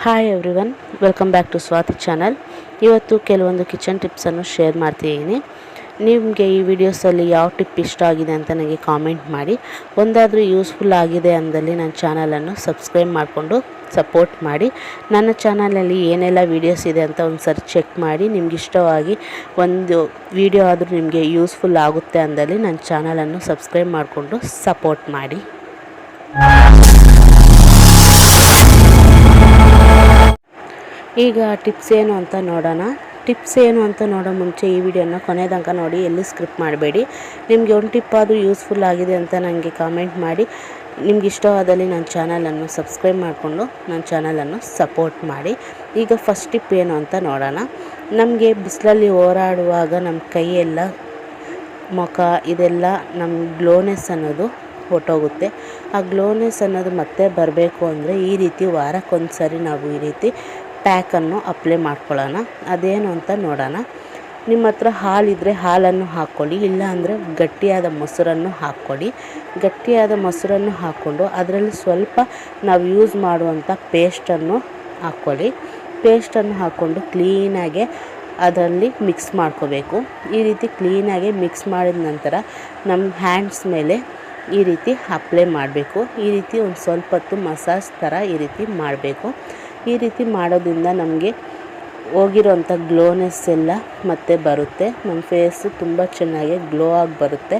Hi everyone welcome back to Swathi channel ಇವತ್ತು ಕೆಲವೊಂದು kitchen ಟಿಪ್ಸನ್ನು share ಮಾಡ್ತಿದ್ದೀನಿ ನಿಮಗೆ ಈ ವಿಡಿಯೋಸಲ್ಲಿ ಯಾವ ಟಿಪ್ ಇಷ್ಟ ಆಗಿದೆ ಅಂತ ನನಗೆ ಕಾಮೆಂಟ್ ಮಾಡಿ. ಒಂದಾದರೂ ಯೂಸ್ಫುಲ್ ಆಗಿದೆ ಅಂದಲ್ಲಿ ನನ್ನ ಚಾನಲನ್ನು ಸಬ್ಸ್ಕ್ರೈಬ್ ಮಾಡಿಕೊಂಡು ಸಪೋರ್ಟ್ ಮಾಡಿ. ನನ್ನ ಚಾನಲಲ್ಲಿ ಏನೆಲ್ಲ ವೀಡಿಯೋಸ್ ಇದೆ ಅಂತ ಒಂದು ಸರಿ ಚೆಕ್ ಮಾಡಿ. ನಿಮ್ಗೆ ಇಷ್ಟವಾಗಿ ಒಂದು ವಿಡಿಯೋ ಆದರೂ ನಿಮಗೆ ಯೂಸ್ಫುಲ್ ಆಗುತ್ತೆ ಅಂದಲ್ಲಿ ನನ್ನ ಚಾನಲನ್ನು ಸಬ್ಸ್ಕ್ರೈಬ್ ಮಾಡಿಕೊಂಡು ಸಪೋರ್ಟ್ ಮಾಡಿ. ಈಗ ಟಿಪ್ಸ್ ಏನು ಅಂತ ನೋಡೋಣ. ಟಿಪ್ಸ್ ಏನು ಅಂತ ನೋಡೋ ಮುಂಚೆ ಈ ವಿಡಿಯೋನ ಕೊನೆ ತನಕ ನೋಡಿ, ಎಲ್ಲಿ ಸ್ಕ್ರಿಪ್ಟ್ ಮಾಡಬೇಡಿ. ನಿಮಗೆ ಒಂದು ಟಿಪ್ ಆದರೂ ಯೂಸ್ಫುಲ್ ಆಗಿದೆ ಅಂತ ನನಗೆ ಕಾಮೆಂಟ್ ಮಾಡಿ. ನಿಮ್ಗೆ ಇಷ್ಟವಾದಲ್ಲಿ ನನ್ನ ಚಾನಲನ್ನು ಸಬ್ಸ್ಕ್ರೈಬ್ ಮಾಡಿಕೊಂಡು ನನ್ನ ಚಾನಲನ್ನು ಸಪೋರ್ಟ್ ಮಾಡಿ. ಈಗ ಫಸ್ಟ್ ಟಿಪ್ ಏನು ಅಂತ ನೋಡೋಣ. ನಮಗೆ ಬಿಸಿಲಲ್ಲಿ ಹೋರಾಡುವಾಗ ನಮ್ಮ ಕೈಯೆಲ್ಲ ಮುಖ, ಇದೆಲ್ಲ ನಮ್ಮ ಗ್ಲೋನೆಸ್ ಅನ್ನೋದು ಹೊಟ್ಟೋಗುತ್ತೆ ಆ ಗ್ಲೋನೆಸ್ ಅನ್ನೋದು ಮತ್ತೆ ಬರಬೇಕು ಅಂದರೆ ಈ ರೀತಿ ವಾರಕ್ಕೊಂದು ಸರಿ ನಾವು ಈ ರೀತಿ ಪ್ಯಾಕನ್ನು ಅಪ್ಲೈ ಮಾಡ್ಕೊಳ್ಳೋಣ. ಅದೇನು ಅಂತ ನೋಡೋಣ. ನಿಮ್ಮ ಹತ್ರ ಹಾಲಿದ್ದರೆ ಹಾಲನ್ನು ಹಾಕ್ಕೊಳ್ಳಿ ಇಲ್ಲ ಅಂದರೆ ಗಟ್ಟಿಯಾದ ಮೊಸರನ್ನು ಹಾಕ್ಕೊಳ್ಳಿ. ಗಟ್ಟಿಯಾದ ಮೊಸರನ್ನು ಹಾಕ್ಕೊಂಡು ಅದರಲ್ಲಿ ಸ್ವಲ್ಪ ನಾವು ಯೂಸ್ ಮಾಡುವಂಥ ಪೇಸ್ಟನ್ನು ಹಾಕ್ಕೊಳ್ಳಿ. ಪೇಸ್ಟನ್ನು ಹಾಕ್ಕೊಂಡು ಕ್ಲೀನಾಗೆ ಅದರಲ್ಲಿ ಮಿಕ್ಸ್ ಮಾಡ್ಕೋಬೇಕು. ಈ ರೀತಿ ಕ್ಲೀನಾಗಿ ಮಿಕ್ಸ್ ಮಾಡಿದ ನಂತರ ನಮ್ಮ ಹ್ಯಾಂಡ್ಸ್ ಮೇಲೆ ಈ ರೀತಿ ಅಪ್ಲೈ ಮಾಡಬೇಕು. ಈ ರೀತಿ ಒಂದು ಸ್ವಲ್ಪ ಹೊತ್ತು ಮಸಾಜ್ ಥರ ಈ ರೀತಿ ಮಾಡಬೇಕು. ಈ ರೀತಿ ಮಾಡೋದ್ರಿಂದ ನಮಗೆ ಹೋಗಿರೋಂಥ ಗ್ಲೋನೆಸ್ ಎಲ್ಲ ಮತ್ತೆ ಬರುತ್ತೆ. ನಮ್ಮ ಫೇಸು ತುಂಬ ಚೆನ್ನಾಗಿ ಗ್ಲೋ ಆಗಿ ಬರುತ್ತೆ.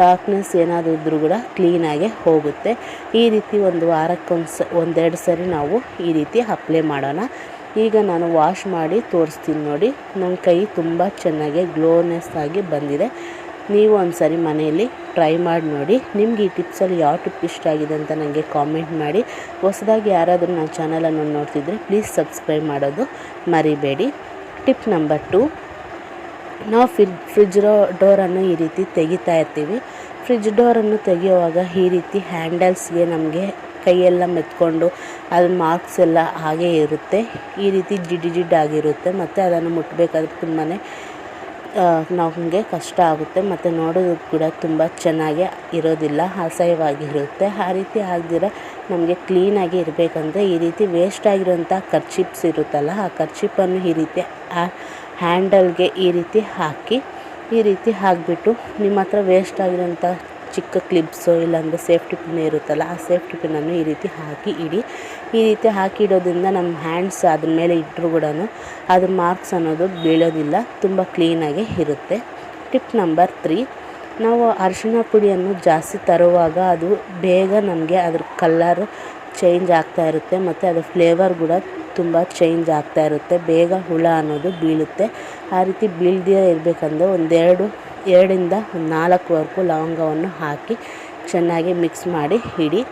ಡಾರ್ಕ್ನೆಸ್ ಏನಾದರೂ ಇದ್ದರೂ ಕೂಡ ಕ್ಲೀನಾಗೆ ಹೋಗುತ್ತೆ. ಈ ರೀತಿ ಒಂದು ವಾರಕ್ಕೊಂದು ಸ ಒಂದೆರಡು ಸರಿ ನಾವು ಈ ರೀತಿ ಅಪ್ಲೈ ಮಾಡೋಣ. ಈಗ ನಾನು ವಾಶ್ ಮಾಡಿ ತೋರಿಸ್ತೀನಿ ನೋಡಿ. ನನ್ನ ಕೈ ತುಂಬ ಚೆನ್ನಾಗಿ ಗ್ಲೋನೆಸ್ ಆಗಿ ಬಂದಿದೆ. ನೀವು ಒಂದು ಸರಿ ಮನೆಯಲ್ಲಿ ಟ್ರೈ ಮಾಡಿ ನೋಡಿ. ನಿಮ್ಗೆ ಈ ಟಿಪ್ಸಲ್ಲಿ ಯಾವ ಟಿಪ್ ಇಷ್ಟ ಆಗಿದೆ ಅಂತ ನನಗೆ ಕಾಮೆಂಟ್ ಮಾಡಿ. ಹೊಸದಾಗಿ ಯಾರಾದರೂ ನನ್ನ ಚಾನಲನ್ನು ನೋಡ್ತಿದ್ರೆ ಪ್ಲೀಸ್ ಸಬ್ಸ್ಕ್ರೈಬ್ ಮಾಡೋದು ಮರಿಬೇಡಿ. ಟಿಪ್ ನಂಬರ್ ಟು, ನಾವು ಫ್ರಿಜ್ ಫ್ರಿಜ್ ಡೋರನ್ನು ಈ ರೀತಿ ತೆಗಿತಾ ಇರ್ತೀವಿ. ಫ್ರಿಜ್ ಡೋರನ್ನು ತೆಗೆಯುವಾಗ ಈ ರೀತಿ ಹ್ಯಾಂಡಲ್ಸ್ಗೆ ನಮಗೆ ಕೈಯೆಲ್ಲ ಮೆತ್ಕೊಂಡು ಅದ್ರ ಮಾರ್ಕ್ಸ್ ಎಲ್ಲ ಹಾಗೇ ಇರುತ್ತೆ. ಈ ರೀತಿ ಜಿಡ್ಡು ಜಿಡ್ಡಾಗಿರುತ್ತೆ ಮತ್ತು ಅದನ್ನು ಮುಟ್ಟಬೇಕಾದ್ರೆ ತುಂಬಾ ನಮಗೆ ಕಷ್ಟ ಆಗುತ್ತೆ, ಮತ್ತು ನೋಡೋದಕ್ಕೆ ಕೂಡ ತುಂಬ ಚೆನ್ನಾಗಿ ಇರೋದಿಲ್ಲ ಅಸಹ್ಯವಾಗಿರುತ್ತೆ ಆ ರೀತಿ ಆಗದಿರ ನಮಗೆ ಕ್ಲೀನಾಗಿ ಇರಬೇಕಂದ್ರೆ ಈ ರೀತಿ ವೇಸ್ಟ್ ಆಗಿರೋಂಥ ಕರ್ಚಿಪ್ಸ್ ಇರುತ್ತಲ್ಲ, ಆ ಕರ್ಚಿಪ್ಪನ್ನು ಈ ರೀತಿ ಆ ಹ್ಯಾಂಡಲ್ಗೆ ಈ ರೀತಿ ಹಾಕಿ, ಈ ರೀತಿ ಹಾಕಿಬಿಟ್ಟು ನಿಮ್ಮ ಹತ್ರ ವೇಸ್ಟ್ ಆಗಿರೋಂಥ ಚಿಕ್ಕ ಕ್ಲಿಪ್ಸು ಇಲ್ಲಾಂದರೆ ಸೇಫ್ಟಿ ಪಿನ್ ಇರುತ್ತಲ್ಲ, ಆ ಸೇಫ್ಟಿ ಪಿನ್ನನ್ನು ಈ ರೀತಿ ಹಾಕಿ ಇಡಿ. ಈ ರೀತಿ ಹಾಕಿ ಇಡೋದ್ರಿಂದ ನಮ್ಮ ಹ್ಯಾಂಡ್ಸ್ ಅದ್ರ ಮೇಲೆ ಇಟ್ಟರು ಕೂಡ ಅದು ಮಾರ್ಕ್ಸ್ ಅನ್ನೋದು ಬೀಳೋದಿಲ್ಲ, ತುಂಬ ಕ್ಲೀನಾಗೆ ಇರುತ್ತೆ. ಟಿಪ್ ನಂಬರ್ ತ್ರೀ ನಾವು ಅರಿಶಿಣ ಪುಡಿಯನ್ನು ಜಾಸ್ತಿ ತರುವಾಗ ಅದು ಬೇಗ ನಮಗೆ ಅದ್ರ ಕಲ್ಲರ್ ಚೇಂಜ್ ಆಗ್ತಾ ಇರುತ್ತೆ, ಮತ್ತು ಅದರ ಫ್ಲೇವರ್ ಕೂಡ ತುಂಬ ಚೇಂಜ್ ಆಗ್ತಾ ಇರುತ್ತೆ, ಬೇಗ ಹುಳ ಅನ್ನೋದು ಬೀಳುತ್ತೆ. ಆ ರೀತಿ ಬೀಳದೇ ಇರಬೇಕಂದ್ರೆ ಒಂದೆರಡು ಎರಡರಿಂದ ನಾಲ್ಕುವರೆಗೂ ಲವಂಗವನ್ನು ಹಾಕಿ ಚೆನ್ನಾಗಿ ಮಿಕ್ಸ್ ಮಾಡಿ ಇಡಿ.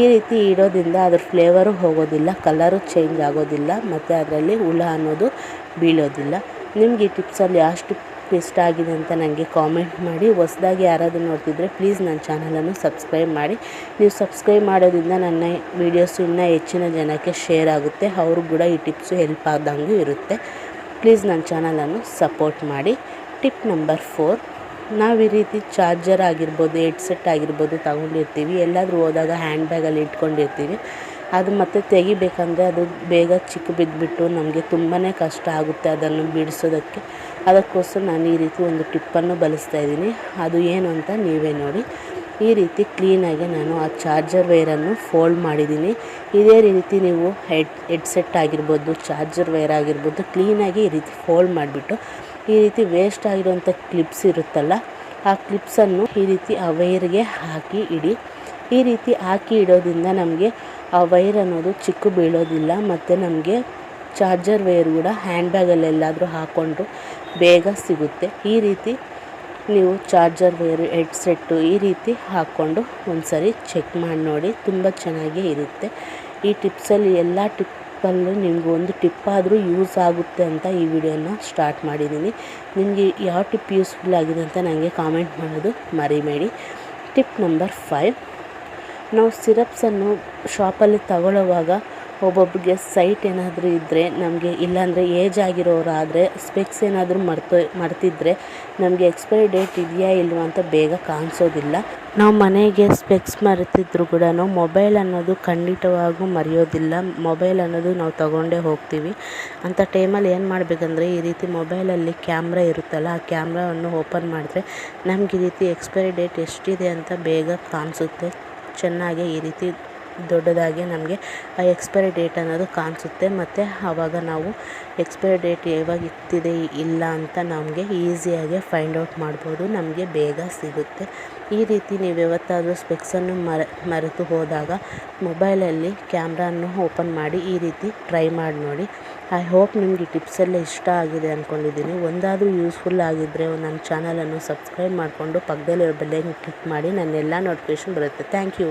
ಈ ರೀತಿ ಇಡೋದ್ರಿಂದ ಅದ್ರ ಫ್ಲೇವರು ಹೋಗೋದಿಲ್ಲ ಕಲರು ಚೇಂಜ್ ಆಗೋದಿಲ್ಲ, ಮತ್ತು ಅದರಲ್ಲಿ ಹುಳ ಅನ್ನೋದು ಬೀಳೋದಿಲ್ಲ. ನಿಮ್ಗೆ ಈ ಟಿಪ್ಸಲ್ಲಿ ಅಷ್ಟು ಇಷ್ಟ ಆಗಿದೆ ಅಂತ ನನಗೆ ಕಾಮೆಂಟ್ ಮಾಡಿ. ಹೊಸ್ದಾಗಿ ಯಾರಾದರೂ ನೋಡ್ತಿದ್ರೆ ಪ್ಲೀಸ್ ನನ್ನ ಚಾನಲನ್ನು ಸಬ್ಸ್ಕ್ರೈಬ್ ಮಾಡಿ. ನೀವು ಸಬ್ಸ್ಕ್ರೈಬ್ ಮಾಡೋದ್ರಿಂದ ನನ್ನ ವೀಡಿಯೋಸು ಇನ್ನೂ ಹೆಚ್ಚಿನ ಜನಕ್ಕೆ ಶೇರ್ ಆಗುತ್ತೆ. ಅವ್ರಿಗೂ ಕೂಡ ಈ ಟಿಪ್ಸು ಹೆಲ್ಪ್ ಆದಂಗೂ ಇರುತ್ತೆ. ಪ್ಲೀಸ್ ನನ್ನ ಚಾನಲನ್ನು ಸಪೋರ್ಟ್ ಮಾಡಿ. ಟಿಪ್ ನಂಬರ್ ಫೋರ್ ನಾವು ಈ ರೀತಿ ಚಾರ್ಜರ್ ಆಗಿರ್ಬೋದು, ಹೆಡ್ಸೆಟ್ ಆಗಿರ್ಬೋದು ತಗೊಂಡಿರ್ತೀವಿ. ಎಲ್ಲಾದರೂ ಹೋದಾಗ ಹ್ಯಾಂಡ್ ಬ್ಯಾಗಲ್ಲಿ ಇಟ್ಕೊಂಡಿರ್ತೀವಿ. ಅದು ಮತ್ತೆ ತೆಗಿಬೇಕಂದ್ರೆ ಅದು ಬೇಗ ಚಿಕ್ಕ ಬಿದ್ದುಬಿಟ್ಟು ನಮಗೆ ತುಂಬಾ ಕಷ್ಟ ಆಗುತ್ತೆ ಅದನ್ನು ಬಿಡಿಸೋದಕ್ಕೆ. ಅದಕ್ಕೋಸ್ಕರ ನಾನು ಈ ರೀತಿ ಒಂದು ಟಿಪ್ಪನ್ನು ಬಳಸ್ತಾ ಇದ್ದೀನಿ. ಅದು ಏನು ಅಂತ ನೀವೇ ನೋಡಿ. ಈ ರೀತಿ ಕ್ಲೀನಾಗಿ ನಾನು ಆ ಚಾರ್ಜರ್ ವೈರನ್ನು ಫೋಲ್ಡ್ ಮಾಡಿದ್ದೀನಿ. ಇದೇ ರೀತಿ ನೀವು ಹೆಡ್ ಹೆಡ್ಸೆಟ್ ಆಗಿರ್ಬೋದು, ಚಾರ್ಜರ್ ವೈರ್ ಆಗಿರ್ಬೋದು ಕ್ಲೀನಾಗಿ ಈ ರೀತಿ ಫೋಲ್ಡ್ ಮಾಡಿಬಿಟ್ಟು ಈ ರೀತಿ ವೇಸ್ಟ್ ಆಗಿರುವಂಥ ಕ್ಲಿಪ್ಸ್ ಇರುತ್ತಲ್ಲ, ಆ ಕ್ಲಿಪ್ಸನ್ನು ಈ ರೀತಿ ಆ ವೈರ್ಗೆ ಹಾಕಿ ಇಡಿ. ಈ ರೀತಿ ಹಾಕಿ ಇಡೋದ್ರಿಂದ ನಮಗೆ ಆ ವೈರ್ ಅನ್ನೋದು ಚಿಕ್ಕ ಬೀಳೋದಿಲ್ಲ, ಮತ್ತು ನಮಗೆ ಚಾರ್ಜರ್ ವೈರ್ ಕೂಡ ಹ್ಯಾಂಡ್ ಬ್ಯಾಗಲ್ಲೆಲ್ಲಾದರೂ ಹಾಕ್ಕೊಂಡ್ರು ಬೇಗ ಸಿಗುತ್ತೆ. ಈ ರೀತಿ ನೀವು ಚಾರ್ಜರ್ ವೈರು ಹೆಡ್ಸೆಟ್ಟು ಈ ರೀತಿ ಹಾಕ್ಕೊಂಡು ಒಂದು ಚೆಕ್ ಮಾಡಿ ನೋಡಿ, ತುಂಬ ಚೆನ್ನಾಗೇ ಇರುತ್ತೆ. ಈ ಟಿಪ್ಸಲ್ಲಿ ಎಲ್ಲ ಟಿಪ್ಪಲ್ಲೂ ನಿಮ್ಗೆ ಒಂದು ಟಿಪ್ ಆದರೂ ಯೂಸ್ ಆಗುತ್ತೆ ಅಂತ ಈ ವಿಡಿಯೋನ ಸ್ಟಾರ್ಟ್ ಮಾಡಿದ್ದೀನಿ. ನಿಮಗೆ ಯಾವ ಟಿಪ್ ಯೂಸ್ಫುಲ್ ಆಗಿದೆ ಅಂತ ನನಗೆ ಕಾಮೆಂಟ್ ಮಾಡೋದು ಮರಿಬೇಡಿ. Tip number five. ನಾವು ಸಿರಪ್ಸನ್ನು ಶಾಪಲ್ಲಿ ತಗೊಳ್ಳುವಾಗ ಒಬ್ಬೊಬ್ಬರಿಗೆ ಸೈಟ್ ಏನಾದರೂ ಇದ್ದರೆ ನಮಗೆ ಇಲ್ಲಾಂದರೆ ಏಜ್ ಆಗಿರೋರಾದರೆ ಸ್ಪೆಕ್ಸ್ ಏನಾದರೂ ಮರ್ತು ಮರ್ತಿದ್ರೆ ನಮಗೆ ಎಕ್ಸ್ಪೈರಿ ಡೇಟ್ ಇದೆಯಾ ಇಲ್ವಾ ಅಂತ ಬೇಗ ಕಾಣಿಸೋದಿಲ್ಲ. ನಾವು ಮನೆಗೆ ಸ್ಪೆಕ್ಸ್ ಮರೆತಿದ್ರು ಕೂಡ ಮೊಬೈಲ್ ಅನ್ನೋದು ಖಂಡಿತವಾಗೂ ಮರೆಯೋದಿಲ್ಲ. ಮೊಬೈಲ್ ಅನ್ನೋದು ನಾವು ತಗೊಂಡೇ ಹೋಗ್ತೀವಿ. ಅಂಥ ಟೈಮಲ್ಲಿ ಏನು ಮಾಡಬೇಕಂದ್ರೆ ಈ ರೀತಿ ಮೊಬೈಲಲ್ಲಿ ಕ್ಯಾಮ್ರಾ ಇರುತ್ತಲ್ಲ, ಆ ಕ್ಯಾಮ್ರಾವನ್ನು ಓಪನ್ ಮಾಡಿದ್ರೆ ನಮ್ಗೆ ಈ ರೀತಿ ಎಕ್ಸ್ಪೈರಿ ಡೇಟ್ ಎಷ್ಟಿದೆ ಅಂತ ಬೇಗ ಕಾಣಿಸುತ್ತೆ. ಚೆನ್ನಾಗಿ ಈ ರೀತಿ ದೊಡ್ಡದಾಗಿ ನಮಗೆ ಆ ಎಕ್ಸ್ಪೈರಿ ಡೇಟ್ ಅನ್ನೋದು ಕಾಣಿಸುತ್ತೆ. ಮತ್ತು ಆವಾಗ ನಾವು ಎಕ್ಸ್ಪೈರಿ ಡೇಟ್ ಯಾವಾಗ ಇತ್ತಿದೆ ಇಲ್ಲ ಅಂತ ನಮಗೆ ಈಸಿಯಾಗಿ ಫೈಂಡ್ ಔಟ್ ಮಾಡ್ಬೋದು. ನಮಗೆ ಬೇಗ ಸಿಗುತ್ತೆ. ಈ ರೀತಿ ನೀವು ಯಾವತ್ತಾದರೂ ಸ್ಪೆಕ್ಸನ್ನು ಮರೆ, ಮರೆತು ಹೋದಾಗ ಮೊಬೈಲಲ್ಲಿ ಕ್ಯಾಮ್ರಾನ್ನು ಓಪನ್ ಮಾಡಿ ಈ ರೀತಿ ಟ್ರೈ ಮಾಡಿ ನೋಡಿ. ಐ ಹೋಪ್ ನಿಮಗೆ ಟಿಪ್ಸ್ ಎಲ್ಲ ಇಷ್ಟ ಆಗಿದೆ ಅಂದ್ಕೊಂಡಿದ್ದೀನಿ ಒಂದಾದರೂ ಯೂಸ್ಫುಲ್ ಆಗಿದ್ದರೆ ನನ್ನ ಚಾನಲನ್ನು ಸಬ್ಸ್ಕ್ರೈಬ್ ಮಾಡಿಕೊಂಡು ಪಕ್ಕದಲ್ಲಿರೋ ಬೆಲ್ಲೈಕನ್ ಕ್ಲಿಕ್ ಮಾಡಿ ನನ್ನ ಎಲ್ಲ ನೋಟಿಫಿಕೇಷನ್ ಬರುತ್ತೆ. Thank you